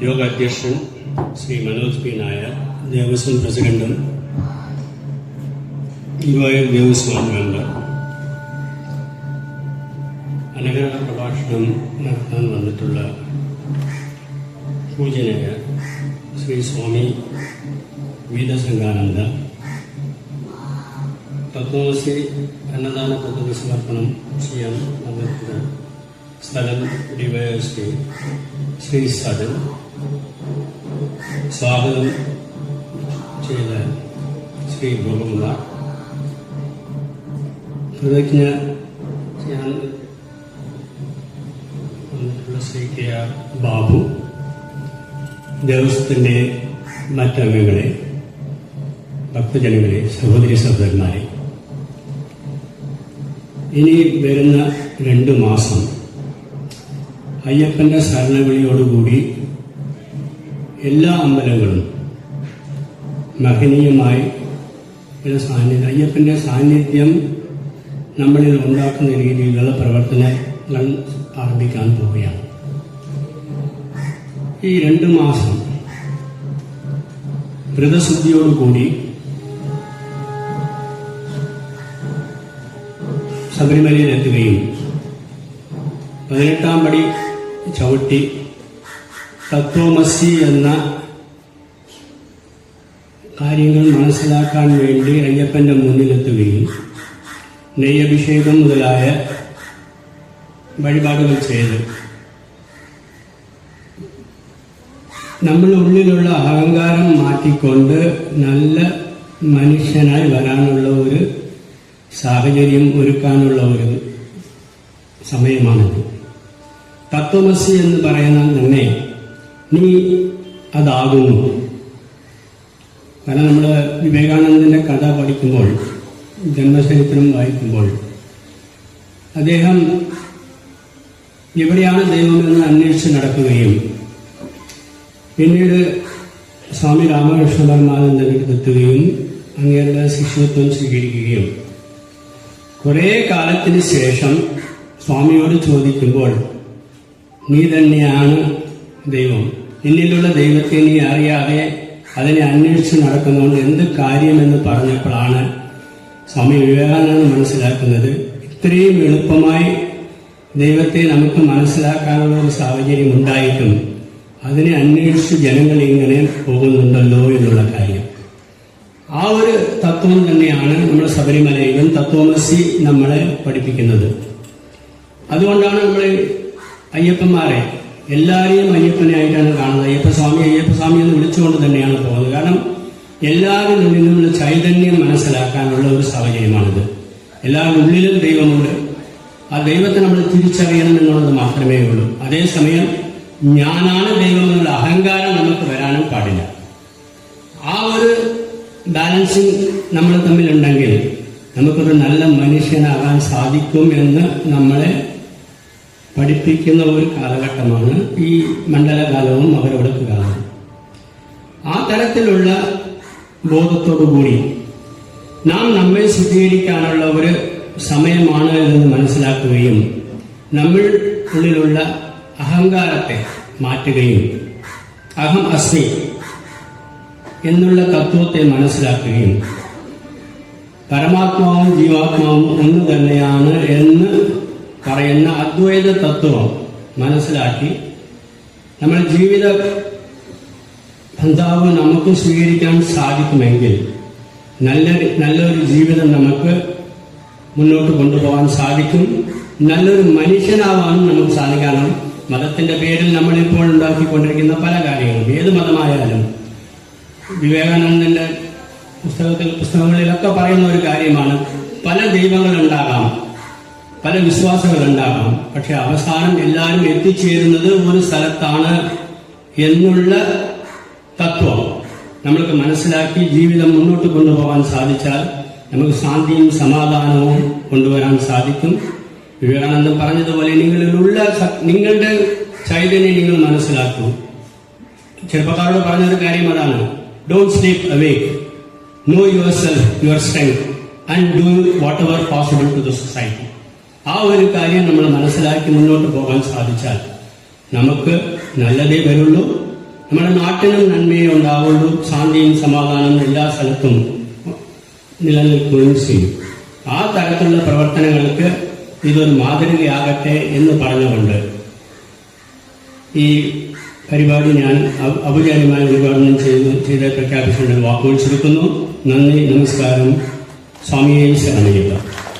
യോഗാധ്യക്ഷൻ Shri Manoj P Nair Devaswom പ്രസിഡന്റും Guruvayur Devaswom member അനുഗ്രഹ പ്രഭാഷണം നടത്താൻ വന്നിട്ടുള്ള പൂജനീയ ശ്രീ സ്വാമി വീരസംഗാനന്ദ തത്വമസി അന്നദാന പദ്ധതി സമർപ്പണം ചെയ്യാൻ വന്നിട്ടുള്ള സ്ഥലം ഡിവൈഎസ്പി ശ്രീ സദൻ സ്വാഗതം ചെയ്ത ശ്രീ ഗോപകുമാർ. പ്രതിജ്ഞ ചെയ്യാൻ ശ്രീ കെ ആർ ബാബു ദേവസ്വത്തിന്റെ മറ്റംഗങ്ങളെ ഭക്തജനങ്ങളെ സഹോദരി സഹോദരന്മാരെ. ഇനി വരുന്ന രണ്ട് മാസം അയ്യപ്പന്റെ ശരണവിളിയോടുകൂടി എല്ലാ അമ്പലങ്ങളും മഹനീയമായി ഒരു സാന്നിധ്യം. അയ്യപ്പന്റെ സാന്നിധ്യം നമ്മളിൽ ഉണ്ടാക്കുന്ന രീതിയിലുള്ള പ്രവർത്തനങ്ങൾ ആരംഭിക്കാൻ പോവുകയാണ്. ഈ രണ്ട് മാസം വ്രതശുദ്ധിയോടുകൂടി ശബരിമലയിലെത്തുകയും പതിനെട്ടാം പടി ചവിട്ടി തത്വമസി എന്ന കാര്യങ്ങൾ മനസ്സിലാക്കാൻ വേണ്ടി അയ്യപ്പന്റെ മുന്നിലെത്തുകയും നെയ്യഭിഷേകം മുതലായ വഴിപാടുകൾ ചെയ്ത് നമ്മുടെ ഉള്ളിലുള്ള അഹങ്കാരം മാറ്റിക്കൊണ്ട് നല്ല മനുഷ്യനായി വരാനുള്ള ഒരു സാഹചര്യം ഒരുക്കാനുള്ള ഒരു സമയമാണിത്. തത്വമസി എന്ന് പറയുന്ന തന്നെ നീ അതാകുന്നു. കാരണം നമ്മൾ വിവേകാനന്ദന്റെ കഥ പഠിക്കുമ്പോൾ ജന്മചരിത്രം വായിക്കുമ്പോൾ അദ്ദേഹം എവിടെയാണ് ദൈവമെന്ന് അന്വേഷിച്ച് നടക്കുകയും പിന്നീട് സ്വാമി രാമകൃഷ്ണ പരമാനന്ദ അടുത്തെത്തുകയും അങ്ങയുടെ ശിഷ്യത്വം സ്വീകരിക്കുകയും. കുറേ കാലത്തിന് ശേഷം സ്വാമിയോട് ചോദിക്കുമ്പോൾ നീ തന്നെയാണ് ദൈവം? നിന്നിലുള്ള ദൈവത്തെ നീ അറിയാതെ അതിനെ അന്വേഷിച്ച് നടക്കുന്നതുകൊണ്ട് എന്ത് കാര്യമെന്ന് പറഞ്ഞപ്പോഴാണ് സ്വാമി വിവേകാനന്ദൻ മനസ്സിലാക്കുന്നത്. ഇത്രയും എളുപ്പമായി ദൈവത്തെ നമുക്ക് മനസ്സിലാക്കാനുള്ള ഒരു സാഹചര്യം ഉണ്ടായിട്ടും അതിനെ അന്വേഷിച്ച് ജനങ്ങൾ ഇങ്ങനെ പോകുന്നുണ്ടല്ലോ എന്നുള്ള കാര്യം. ആ ഒരു തത്വം തന്നെയാണ് നമ്മുടെ ശബരിമലയിലും തത്വമസി നമ്മളെ പഠിപ്പിക്കുന്നത്. അതുകൊണ്ടാണ് നമ്മൾ അയ്യപ്പന്മാരെ എല്ലാവരെയും അയ്യപ്പനായിട്ടാണ് കാണുന്നത്. അയ്യപ്പസ്വാമി അയ്യപ്പസ്വാമി എന്ന് വിളിച്ചുകൊണ്ട് തന്നെയാണ് പോകുന്നത്. കാരണം എല്ലാവരിൽ നിന്നുള്ള ചൈതന്യം മനസ്സിലാക്കാനുള്ള ഒരു സാഹചര്യമാണിത്. എല്ലാവരുടെ ഉള്ളിലും ദൈവമുണ്ട്. ആ ദൈവത്തെ നമ്മൾ തിരിച്ചറിയണം എന്നുള്ളത് മാത്രമേ ഉള്ളൂ. അതേസമയം ഞാനാണ് ദൈവം എന്നുള്ള അഹങ്കാരം നമുക്ക് വരാനും പാടില്ല. ആ ഒരു ബാലൻസിങ് നമ്മൾ തമ്മിലുണ്ടെങ്കിൽ നമുക്കൊരു നല്ല മനുഷ്യനാകാൻ സാധിക്കും എന്ന് നമ്മളെ പഠിപ്പിക്കുന്ന ഒരു കാലഘട്ടമാണ് ഈ മണ്ഡലകാലവും മകരവിളക്ക് കാലവും. ആ തരത്തിലുള്ള ബോധത്തോടുകൂടി നാം നമ്മെ ശുദ്ധീകരിക്കാനുള്ള ഒരു സമയമാണ് എന്ന് മനസ്സിലാക്കുകയും നമ്മൾ ഉള്ളിലുള്ള അഹങ്കാരത്തെ മാറ്റുകയും അഹം അസ്മി എന്നുള്ള തത്വത്തെ മനസ്സിലാക്കുകയും പരമാത്മാവും ജീവാത്മാവും ഒന്ന് തന്നെയാണ് എന്ന് പറയുന്ന അദ്വൈത തത്വം മനസ്സിലാക്കി നമ്മൾ ജീവിത ബന്ധാവ് നമുക്ക് സ്വീകരിക്കാൻ സാധിക്കുമെങ്കിൽ നല്ല നല്ലൊരു ജീവിതം നമുക്ക് മുന്നോട്ട് കൊണ്ടുപോകാൻ സാധിക്കും. നല്ലൊരു മനുഷ്യനാവാനും നമുക്ക് സാധിക്കണം മതത്തിന്റെ പേരിൽ നമ്മളിപ്പോൾ ഉണ്ടാക്കിക്കൊണ്ടിരിക്കുന്ന പല കാര്യങ്ങളും. ഏത് മതമായാലും വിവേകാനന്ദന്റെ പുസ്തകത്തിൽ പുസ്തകങ്ങളിലൊക്കെ പറയുന്ന ഒരു കാര്യമാണ് പല ദൈവങ്ങൾ ഉണ്ടാകാം പല വിശ്വാസങ്ങൾ ഉണ്ടാകാം പക്ഷെ അവസാനം എല്ലാവരും എത്തിച്ചേരുന്നത് ഒരു സ്ഥലത്താണ് എന്നുള്ള തത്വം നമ്മൾക്ക് മനസ്സിലാക്കി ജീവിതം മുന്നോട്ട് കൊണ്ടുപോകാൻ സാധിച്ചാൽ നമുക്ക് ശാന്തിയും സമാധാനവും കൊണ്ടുവരാൻ സാധിക്കും. വിവേകാനന്ദൻ പറഞ്ഞതുപോലെ നിങ്ങളിലുള്ള നിങ്ങളുടെ ചൈതന്യം നിങ്ങൾ മനസ്സിലാക്കൂ. ചെറുപ്പക്കാരോട് പറഞ്ഞൊരു കാര്യം അതാണ്. Don't sleep awake know your self your strength and do whatever possible to the society ആ ഒരു കാര്യം നമ്മൾ മനസ്സിലാക്കി മുന്നോട്ട് പോകാൻ സാധിച്ചാൽ നമുക്ക് നല്ലതേ വരുള്ളൂ. നമ്മുടെ നാട്ടിനും നന്മയേ ഉണ്ടാവുള്ളൂ. ശാന്തിയും സമാധാനവും എല്ലാ സ്ഥലത്തും നിലനിൽക്കുകയും ചെയ്യും. ആ തരത്തിലുള്ള പ്രവർത്തനങ്ങൾക്ക് ഇതൊരു മാതൃകയാകട്ടെ എന്ന് പറഞ്ഞുകൊണ്ട് ഈ പരിപാടി ഞാൻ ഔപചാരികമായി ഉദ്ഘാടനം ചെയ്ത്. ചെയ്ത് പ്രഖ്യാപിച്ചുകൊണ്ട് വാക്കുകൾ ചുരുക്കുന്നു. നന്ദി നമസ്കാരം. സ്വാമിയെ ശരണയ്യപ്പ